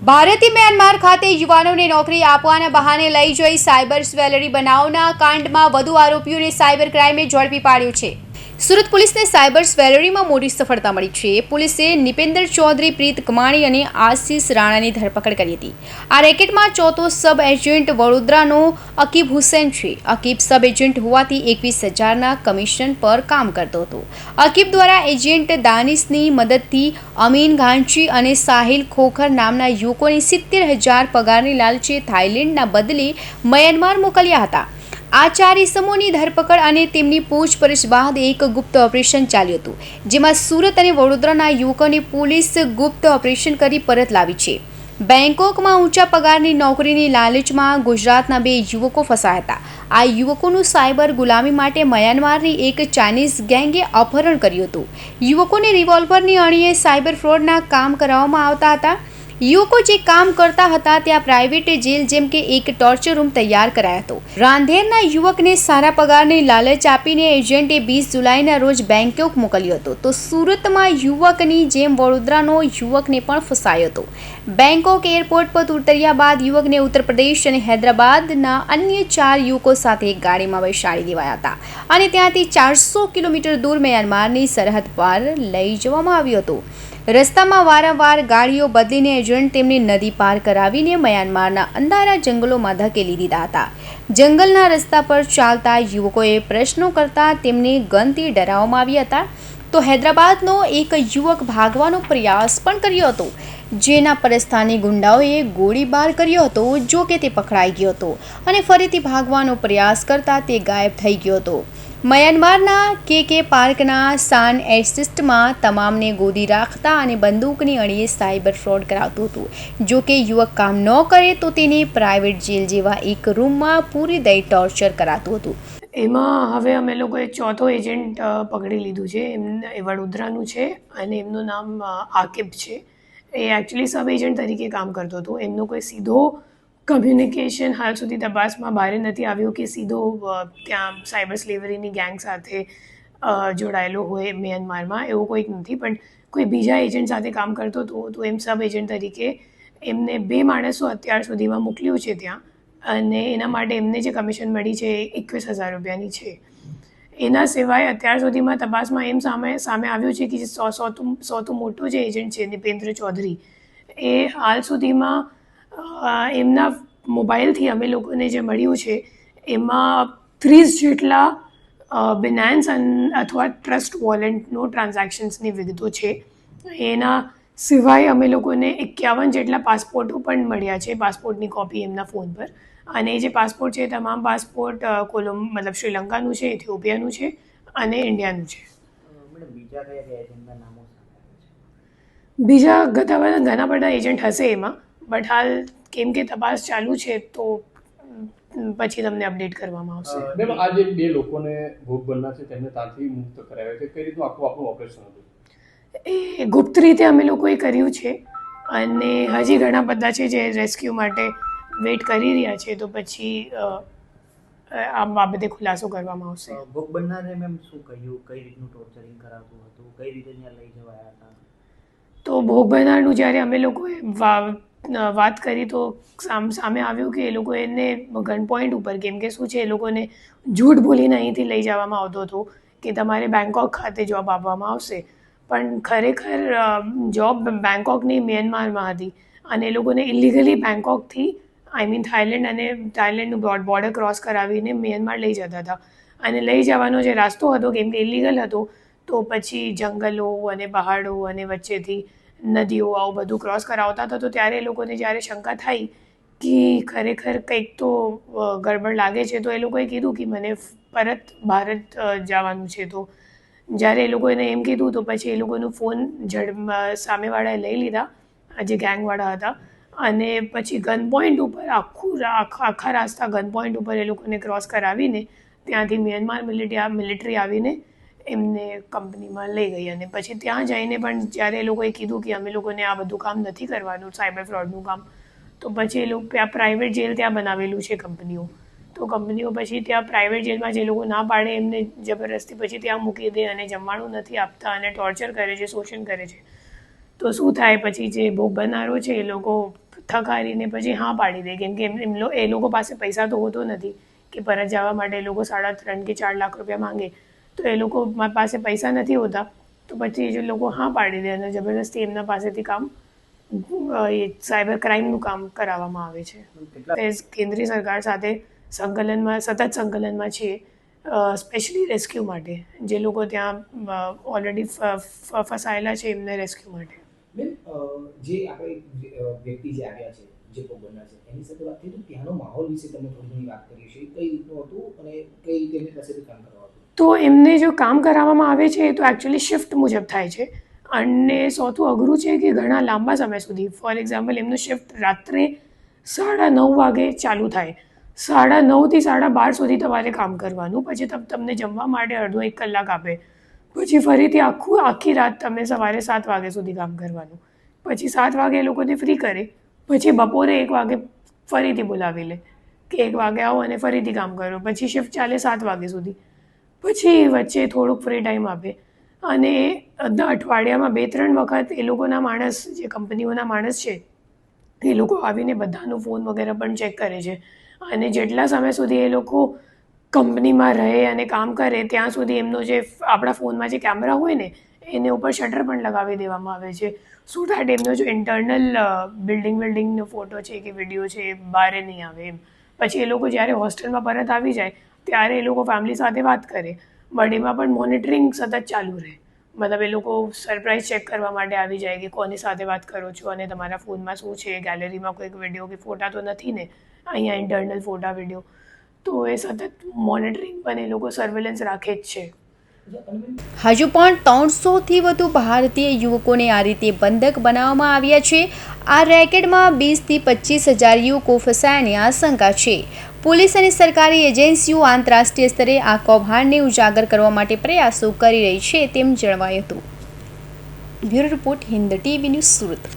ભારતથી મ્યાનમાર ખાતે યુવાનોને નોકરી આપવાના બહાને લઈ જઈ સાયબર સ્વેલરી બનાવના કાંડમાં વધુ આરોપીઓને સાયબર ક્રાઇમે ઝડપી પાડ્યું છે. સુરત પોલીસને સાયબર સ્વેલરીમાં મોટી સફળતા મળી છે. પોલીસે નિપેન્દર ચૌધરી, પ્રીત કમાણી અને આશીષ રાણાની ધરપકડ કરી હતી. આ રેકેટમાં ચોથો સબ એજન્ટ વડોદરાનો અકીબ હુસેન છે. અકીબ સબ એજન્ટ હોવાથી એકવીસ હજારના કમિશન પર કામ કરતો હતો. અકીબ દ્વારા એજન્ટ દાનિશની મદદથી અમીન ઘાંચી અને સાહિલ ખોખર નામના યુવકોને સિત્તેર હજાર પગારની લાલચે થાઇલેન્ડના બદલે મ્યાનમાર મોકલ્યા હતા. આ ચાર ઇસમોની ધરપકડ અને તેમની પૂછપરછ બાદ એક ગુપ્ત ઓપરેશન ચાલ્યું હતું, જેમાં સુરત અને વડોદરાના યુવકોને પોલીસ ગુપ્ત ઓપરેશન કરી પરત લાવી છે. બેંકોકમાં ઊંચા પગારની નોકરીની લાલચમાં ગુજરાતના બે યુવકો ફસાયા હતા. આ યુવકોનું સાયબર ગુલામી માટે મ્યાનમારની એક ચાઇનીઝ ગેંગે અપહરણ કર્યું હતું. યુવકોને રિવોલ્વરની અણીએ સાયબર ફ્રોડના કામ કરાવવામાં આવતા હતા. યુવકો જે કામ કરતા હતા ત્યાં પ્રાઇવેટ જેલ જેમ કે એક ટોર્ચર રૂમ તૈયાર કરાયો હતો. રાંધેરના યુવકને સારા પગારની લાલચ આપીને એજન્ટે વીસ જુલાઈના રોજ બેંકોક મોકલ્યો હતો. તો સુરતમાં યુવકની જેમ વડોદરાનો યુવકને પણ ફસાયો હતો. બેંકોક એરપોર્ટ પર ઉતર્યા બાદ યુવકને ઉત્તર પ્રદેશ અને હૈદરાબાદના અન્ય ચાર યુવકો સાથે એક ગાડીમાં બેસાડી દેવાયા હતા અને ત્યાંથી ચારસો કિલોમીટર દૂર મ્યાનમારની સરહદ પર લઈ જવામાં આવ્યો હતો. રસ્તામાં વારંવાર ગાડીઓ બદલીને એજન્ટ તેમને નદી પાર કરાવીને મ્યાનમારના અંધારા જંગલોમાં ધકેલી દીધા હતા. જંગલના રસ્તા પર ચાલતા યુવકોએ પ્રશ્નો કરતા તેમને ગનથી ડરાવવામાં આવ્યા હતા. તો હૈદરાબાદનો એક યુવક ભાગવાનો પ્રયાસ પણ કર્યો હતો. જેના પર સ્થાનિક ગુંડાઓએ ગોળીબાર કર્યો હતો, જો કે તે પકડાઈ ગયો હતો અને ફરીથી ભાગવાનો પ્રયાસ કરતા તે ગાયબ થઈ ગયો હતો. મ્યાનમારના કે કે પાર્કના સાન એસિસ્ટમાં તમામને ગોદી રાખતા અને બંદૂકની અણીએ સાયબર ફ્રોડ કરાવતું હતું. જો કે યુવક કામ ન કરે તો તેને પ્રાઇવેટ જેલ જેવા એક રૂમમાં પૂરી દઈ ટોર્ચર કરાતું હતું. એમાં હવે અમે લોકોએ ચોથો એજન્ટ પકડી લીધું છે. એમ, એ વડોદરાનું છે અને એમનું નામ આકિબ છે. એ એકચ્યુઅલી સબ એજન્ટ તરીકે કામ કરતો હતો. એમનો કોઈ સીધો કમ્યુનિકેશન હાલ સુધી તપાસમાં બહાર નથી આવ્યું કે સીધો ત્યાં સાયબર સ્લેવરીની ગેંગ સાથે જોડાયેલો હોય મ્યાનમારમાં એવું કોઈક નથી. પણ કોઈ બીજા એજન્ટ સાથે કામ કરતો હતો તો એમ સબ એજન્ટ તરીકે એમને બે માણસો અત્યાર સુધીમાં મોકલ્યું છે ત્યાં. અને એના માટે એમને જે કમિશન મળી છે એ એકવીસ હજાર રૂપિયાની છે. એના સિવાય અત્યાર સુધીમાં તપાસમાં એમ સામે સામે આવ્યું છે કે જે સો, સોતું સોતું મોટો જે એજન્ટ છે, નિપેન્દ્ર ચૌધરી, એ હાલ સુધીમાં એમના મોબાઈલથી અમે લોકોને જે મળ્યું છે એમાં ત્રીસ જેટલા બિનાન્સ અથવા ટ્રસ્ટ વોલેન્ટનો ટ્રાન્ઝેક્શન્સની વિગતો છે. એના સિવાય અમે લોકોને એકાવન જેટલા પાસપોર્ટો પણ મળ્યા છે પાસપોર્ટની કોપી એમના ફોન પર. અને એ જે પાસપોર્ટ છે તમામ પાસપોર્ટ કોલમ મતલબ શ્રીલંકાનું છે ઇથિયોપિયાનું છે અને ઇન્ડિયાનું છે. બીજા બધા ઘણા બધા એજન્ટ હશે એમાં. બટ હાલ કેમ કે તપાસ ચાલુ છે તો પછી તમને અપડેટ કરવામાં આવશે. મેમ આ જે બે લોકોને ભોગ બનના છે તેમને ત્યાંથી મુક્ત કરાવ્યા છે. કઈ રીતનું આખું આપણું ઓપરેશન હતું? એ ગુપ્ત રીતે અમે લોકોએ કર્યું છે અને હજી ઘણા બધા છે જે રેસ્ક્યુ માટે વેઇટ કરી રહ્યા છે તો પછી આ બાબતે ખુલાસો કરવામાં આવશે. ભોગ બનનારે મેમ શું કહ્યું? કઈ રીતનું ટોર્ચરિંગ કરાતું હતું? કઈ રીતે ત્યાં લઈ જવાયા હતા? તો ભોગ બનનારનું જ્યારે અમે લોકોએ વાત કરી તો સામ આવ્યું કે એ લોકો એને ગન પોઈન્ટ ઉપર કેમ કે શું છે, એ લોકોને જૂઠ બોલીને અહીંથી લઈ જવામાં આવતો હતો કે તમારે બેંકોક ખાતે જોબ આપવામાં આવશે. પણ ખરેખર જોબ બેંકોકની મ્યાનમારમાં હતી અને એ લોકોને ઇલીગલી બેંકોકથી આઈ મીન થાઇલેન્ડ અને થાઇલેન્ડનું બ્રોડ બોર્ડર ક્રોસ કરાવીને મ્યાનમાર લઈ જતા હતા. અને લઈ જવાનો જે રસ્તો હતો, કેમ કે ઇલીગલ હતો, તો પછી જંગલો અને પહાડો અને વચ્ચેથી નદીઓ, આવું બધું ક્રોસ કરાવતા હતા, તો ત્યારે એ લોકોને જ્યારે શંકા થઈ કે ખરેખર કંઈક તો ગડબડ લાગે છે, તો એ લોકોએ કીધું કે મને પરત ભારત જવાનું છે. તો જ્યારે એ લોકોને એમ કીધું, તો પછી એ લોકોનો ફોન ઝડ સામેવાળાએ લઈ લીધા જે ગેંગવાળા હતા. અને પછી ગન પોઈન્ટ ઉપર, આખા આખા રાસ્તા ગન પોઈન્ટ ઉપર એ લોકોને ક્રોસ કરાવીને, ત્યાંથી મ્યાનમાર મિલિટરી મિલિટરી આવીને એમને કંપનીમાં લઈ ગઈ અને પછી ત્યાં જઈને પણ જ્યારે એ લોકોએ કીધું કે અમે લોકોને આ બધું કામ નથી કરવાનું, સાયબર ફ્રોડનું કામ, તો પછી એ લોકો પ્રાઇવેટ જેલ ત્યાં બનાવેલું છે કંપનીઓ. તો કંપનીઓ પછી ત્યાં પ્રાઇવેટ જેલમાં જે લોકો ના પાડે એમને જબરદસ્તી પછી ત્યાં મૂકી દે અને જમવાનું નથી આપતા અને ટોર્ચર કરે છે, શોષણ કરે છે. તો શું થાય પછી જે ભોગ બનારો છે એ લોકો થકારીને પછી હા પાડી દે. કેમ કે એમ એમ એ લોકો પાસે પૈસા તો હોતો નથી કે પરત જવા માટે એ લોકો સાડા ત્રણ કે ચાર લાખ રૂપિયા માંગે. તો એ લોકો મારી પાસે પૈસા નથી હોતા. તો પછી એ લોકો હા પાડી દે અને જબરદસ્તી એમના પાસેથી કામ એ સાયબર ક્રાઇમનું કામ કરાવવામાં આવે છે. તે કેન્દ્રીય સરકાર સાથે સંકલનમાં સતત સંકલનમાં છીએ સ્પેશિયલી રેસ્ક્યુ માટે. જે લોકો ત્યાં ઓલરેડી ફસાયેલા છે એમને રેસ્ક્યુ માટે. જે આપણે વ્યક્તિ જે આવ્યા છે જે ભોગવનાર છે એની સાથે વાત થઈ તો ત્યાંનો માહોલ વિશે તમે થોડી ઘણી વાત કરી છે કઈ રીતનું હતું અને કઈ રીતે એની પાસેથી કામ કરવા હતું? તો એમને જો કામ કરાવવામાં આવે છે, એ તો એકચ્યુઅલી શિફ્ટ મુજબ થાય છે. અને સૌથી અઘરું છે કે ઘણા લાંબા સમય સુધી. ફોર એક્ઝામ્પલ એમનું શિફ્ટ રાત્રે સાડા નવ વાગે ચાલુ થાય. સાડા નવથી સાડા બાર સુધી તમારે કામ કરવાનું. પછી તમ, તમને જમવા માટે અડધો એક કલાક આપે. પછી ફરીથી આખું, આખી રાત તમે સવારે સાત વાગ્યા સુધી કામ કરવાનું. પછી સાત વાગે એ લોકોને ફ્રી કરે. પછી બપોરે એક વાગે ફરીથી બોલાવી લે. કે એક વાગે આવો અને ફરીથી કામ કરો. પછી શિફ્ટ ચાલે સાત વાગ્યા સુધી. પછી વચ્ચે થોડુંક ફ્રી ટાઈમ આપે. અને અડધા અઠવાડિયામાં બે, ત્રણ વખત એ લોકોના માણસ, જે કંપનીઓના માણસ છે, એ લોકો આવીને બધાનું ફોન વગેરે પણ ચેક કરે છે. અને જેટલા સમય સુધી એ લોકો કંપનીમાં રહે અને કામ કરે, ત્યાં સુધી એમનો જે આપણા ફોનમાં જે કેમેરા હોય ને, એને ઉપર શટર પણ લગાવી દેવામાં આવે છે. સો દેટ એમનો જો ઇન્ટરનલ બિલ્ડિંગ બિલ્ડિંગનો ફોટો છે કે વીડિયો છે, એ બહાર નહીં આવે એમ. પછી એ લોકો જ્યારે હોસ્ટેલમાં પરત આવી જાય ત્યારે એ લોકો ફેમિલી સાથે વાત કરે. બટ એમાં પણ મોનિટરિંગ સતત ચાલુ રહે. મતલબ એ લોકો સરપ્રાઇઝ ચેક કરવા માટે આવી જાય કે કોની સાથે વાત કરો છો અને તમારા ફોનમાં શું છે? ગેલેરીમાં કોઈક વીડિયો કે ફોટા તો નથી ને? અહીંયા ઇન્ટરનલ ફોટા વીડિયો તો એ સતત મોનિટરિંગ પણ એ લોકો સર્વેલન્સ રાખે જ છે. હજુ પણ ત્રણસોથી વધુ ભારતીય યુવકોને આ રીતે બંધક બનાવવામાં આવ્યા છે. આ રેકેટમાં વીસથી પચીસ હજાર યુવકો ફસાયાની આશંકા છે. પોલીસ અને સરકારી એજન્સીઓ આંતરરાષ્ટ્રીય સ્તરે આ કૌભાંડને ઉજાગર કરવા માટે પ્રયાસો કરી રહી છે તેમ જણાવાયું હતું. Bureau report Hind TV news Surat.